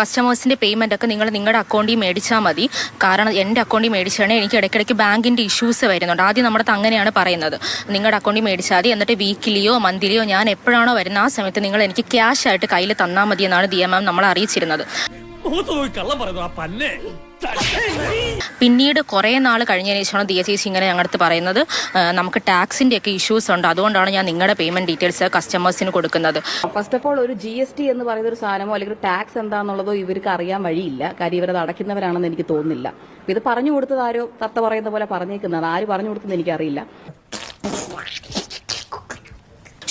കസ്റ്റമേഴ്സിന്റെ payment ഒക്കെ നിങ്ങൾ നിങ്ങളുടെ അക്കൗണ്ടിൽ മേടിച്ചാൽ മതി. കാരണം എന്റെ അക്കൗണ്ടിൽ മേടിച്ചാണ് എനിക്ക് ഇടയ്ക്കിടയ്ക്ക് ബാങ്കിന്റെ ഇഷ്യൂസ് വരുന്നുണ്ട്. ആദ്യം നമ്മുടെ അങ്ങനെയാണ് പറയുന്നത്. നിങ്ങളുടെ അക്കൗണ്ടിൽ മേടിച്ചാൽ മതി. എന്നിട്ട് വീക്കിലിയോ മന്ത്ലിയോ ഞാൻ എപ്പോഴാണോ വരുന്ന ആ സമയത്ത് നിങ്ങൾ എനിക്ക് ക്യാഷ് ആയിട്ട് കയ്യിൽ തന്നാൽ മതി എന്നാണ് ദിയ മാം നമ്മളെ അറിയിച്ചിരുന്നത്. കള്ളം പറയുന്നു ആ പന്നെ. പിന്നീട് കുറേ നാൾ കഴിഞ്ഞതിന് ശേഷമാണ് ദിയ ചേച്ചി ഇങ്ങനെ ഞങ്ങളുടെ അടുത്ത് പറയുന്നത് നമുക്ക് ടാക്സിന്റെ ഒക്കെ ഇഷ്യൂസ് ഉണ്ട്. അതുകൊണ്ടാണ് ഞാൻ നിങ്ങളുടെ പേയ്മെന്റ് ഡീറ്റെയിൽസ് കസ്റ്റമേഴ്സിന് കൊടുക്കുന്നത്. ഫസ്റ്റ് ഓഫ് ഓൾ ഒരു ജി എസ് ടി എന്ന് പറയുന്ന ഒരു സാധനമോ അല്ലെങ്കിൽ ടാക്സ് എന്താണെന്നുള്ളതോ ഇവർക്ക് അറിയാൻ വഴിയില്ല. കാര്യം ഇവരത് അടയ്ക്കുന്നവരാണെന്ന് എനിക്ക് തോന്നുന്നില്ല. ഇത് പറഞ്ഞു കൊടുത്തത് ആരോ തത്ത പറയുന്ന പോലെ പറഞ്ഞേക്കുന്നത് ആര് പറഞ്ഞു കൊടുത്തെന്ന് എനിക്കറിയില്ല.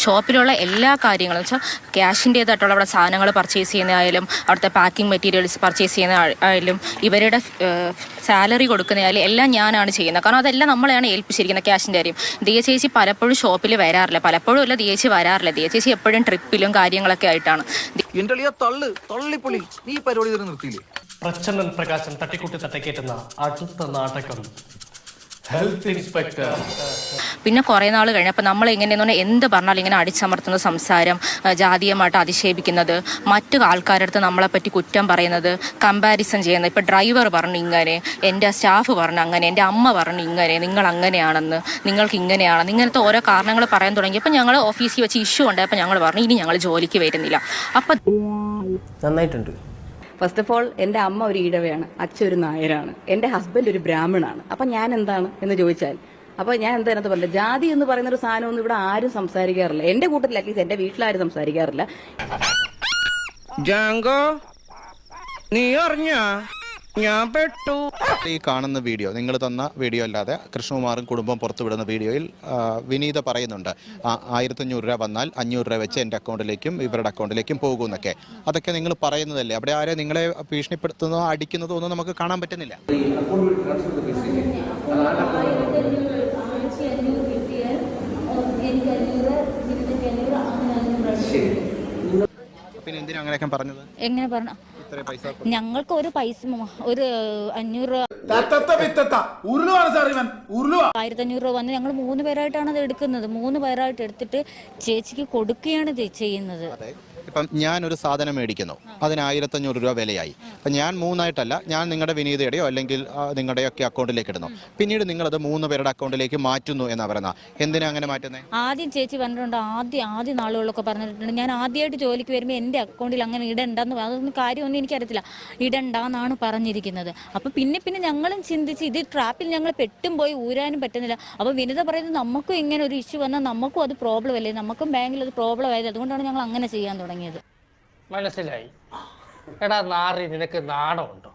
ഷോപ്പിലുള്ള എല്ലാ കാര്യങ്ങളും. വെച്ചാൽ ക്യാഷിന്റേതായിട്ടുള്ള അവിടെ സാധനങ്ങൾ പർച്ചേസ് ചെയ്യുന്നതായാലും അവിടുത്തെ പാക്കിംഗ് മെറ്റീരിയൽസ് പർച്ചേസ് ചെയ്യുന്ന ആയാലും ഇവരുടെ സാലറി കൊടുക്കുന്നതായാലും എല്ലാം ഞാനാണ് ചെയ്യുന്നത്. കാരണം അതെല്ലാം നമ്മളെയാണ് ഏൽപ്പിച്ചിരിക്കുന്നത് ക്യാഷിന്റെ കാര്യം. ദിയ ചേച്ചി പലപ്പോഴും ഷോപ്പിൽ വരാറില്ല. പലപ്പോഴും അല്ല ദിയ ചേച്ചി വരാറില്ല. ദിയ ചേച്ചി എപ്പോഴും ട്രിപ്പിലും കാര്യങ്ങളൊക്കെ ആയിട്ടാണ്. പ്രച്ഛന്നൻ പ്രകാശൻ തട്ടിക്കൂട്ടി തട്ടക്കേറ്റുന്ന അടുത്ത നാടകം. ഹെൽത്ത് ഇൻസ്പെക്ടർ പിന്നെ കുറേ നാൾ കഴിഞ്ഞപ്പോൾ നമ്മൾ എങ്ങനെയെന്ന് പറഞ്ഞാൽ എന്ത് പറഞ്ഞാലും ഇങ്ങനെ അടിച്ചമർത്തുന്ന സംസാരം ജാതീയമായിട്ട് അധിക്ഷേപിക്കുന്നത് മറ്റു ആൾക്കാരടുത്ത് നമ്മളെ നമ്മളെപ്പറ്റി കുറ്റം പറയുന്നത് കമ്പാരിസൺ ചെയ്യുന്നത്. ഇപ്പൊ ഡ്രൈവർ പറഞ്ഞു ഇങ്ങനെ എന്റെ സ്റ്റാഫ് പറഞ്ഞു അങ്ങനെ എന്റെ അമ്മ പറഞ്ഞു ഇങ്ങനെ നിങ്ങൾ അങ്ങനെയാണെന്ന് നിങ്ങൾക്ക് ഇങ്ങനെയാണെന്ന് ഇങ്ങനത്തെ ഓരോ കാരണങ്ങൾ പറയാൻ തുടങ്ങിയപ്പോൾ ഞങ്ങൾ ഓഫീസിൽ വെച്ച് ഇഷ്യൂ ഉണ്ടായപ്പോൾ ഞങ്ങൾ പറഞ്ഞു ഇനി ഞങ്ങൾ ജോലിക്ക് വരുന്നില്ല. അപ്പം നന്നായിട്ടുണ്ട്. ഫസ്റ്റ് ഓഫ് ഓൾ എന്റെ അമ്മ ഒരു ഈഴവയാണ് അച്ഛൻ ഒരു നായരാണ് എന്റെ ഹസ്ബൻഡ് ഒരു ബ്രാഹ്മണാണ്. അപ്പൊ ഞാൻ എന്താണ് എന്ന് ചോദിച്ചാൽ അപ്പൊ ഞാൻ എന്താ അതിനകത്ത് പറഞ്ഞത്? ജാതി എന്ന് പറയുന്ന ഒരു സാധനമൊന്നും ഇവിടെ ആരും സംസാരിക്കാറില്ല. എന്റെ കൂട്ടത്തിൽ അറ്റ്ലീസ്റ്റ് എന്റെ വീട്ടിലാരും സംസാരിക്കാറില്ല. ജാങ്കോ നീ ഞാൻ പെട്ടു. ഈ കാണുന്ന വീഡിയോ നിങ്ങൾ തന്ന വീഡിയോ അല്ലാതെ കൃഷ്ണകുമാറും കുടുംബം പുറത്തുവിടുന്ന വീഡിയോയിൽ വിനീത പറയുന്നുണ്ട് ആ- ആയിരത്തഞ്ഞൂറ് രൂപ വന്നാൽ അഞ്ഞൂറ് രൂപ വെച്ച് എന്റെ അക്കൗണ്ടിലേക്കും ഇവരുടെ അക്കൗണ്ടിലേക്കും പോകുമെന്നൊക്കെ അതൊക്കെ നിങ്ങൾ പറയുന്നതല്ലേ? അവിടെ ആരെ നിങ്ങളെ ഭീഷണിപ്പെടുത്തുന്നതോ അടിക്കുന്നതോ ഒന്നും നമുക്ക് കാണാൻ പറ്റുന്നില്ല. പിന്നെ എന്തിനാ അങ്ങനെയൊക്കെ പറഞ്ഞത്? എങ്ങനെ പറഞ്ഞ? ഞങ്ങൾക്ക് ഒരു പൈസ ഒരു അഞ്ഞൂറ് രൂപ ആയിരത്തി അഞ്ഞൂറ് രൂപ വന്ന് ഞങ്ങൾ മൂന്ന് പേരായിട്ടാണ് അത് എടുക്കുന്നത്. മൂന്ന് പേരായിട്ട് എടുത്തിട്ട് ചേച്ചിക്ക് കൊടുക്കുകയാണ് ഇത് ചെയ്യുന്നത്. അതെ. ഞാൻ ഒരു സാധനം മേടിക്കുന്നു. അതിന് ആയിരത്തഞ്ഞൂറ് രൂപ വിലയായി. അപ്പം ഞാൻ മൂന്നായിട്ടല്ല ഞാൻ നിങ്ങളുടെ വിനീതയുടെയോ അല്ലെങ്കിൽ നിങ്ങളുടെയോ ഒക്കെ അക്കൗണ്ടിലേക്ക് ഇടുന്നു. പിന്നീട് നിങ്ങളത് മൂന്ന് പേരുടെ അക്കൗണ്ടിലേക്ക് മാറ്റുന്നു എന്ന് പറയുന്ന. എന്തിനാ അങ്ങനെ മാറ്റുന്നത് ആദ്യം ചേച്ചി പറഞ്ഞിട്ടുണ്ട് ആദ്യം ആദ്യ നാളുകളിലൊക്കെ പറഞ്ഞിട്ടുണ്ട്. ഞാൻ ആദ്യമായിട്ട് ജോലിക്ക് വരുമ്പോൾ എന്റെ അക്കൗണ്ടിൽ അങ്ങനെ ഇടണ്ടെന്ന് അതൊന്നും കാര്യമൊന്നും എനിക്കറിയത്തില്ല. ഇടണ്ടെന്നാണ് പറഞ്ഞിരിക്കുന്നത്. അപ്പം പിന്നെ പിന്നെ ഞങ്ങളും ചിന്തിച്ച് ഇത് ട്രാപ്പിൽ ഞങ്ങൾ പെട്ടും പോയി ഊരാനും പറ്റുന്നില്ല. അപ്പോൾ വിനിത പറയുന്നത് നമുക്കും ഇങ്ങനെ ഒരു ഇഷ്യൂ വന്നാൽ നമുക്കും അത് പ്രോബ്ലം അല്ലേ? നമുക്കും ബാങ്കിൽ അത് പ്രോബ്ലം ആയത് അതുകൊണ്ടാണ് ഞങ്ങൾ അങ്ങനെ ചെയ്യാൻ തുടങ്ങിയത്. മനസ്സിലായി. എടാ നാറി നിനക്ക് നാണമുണ്ടോ?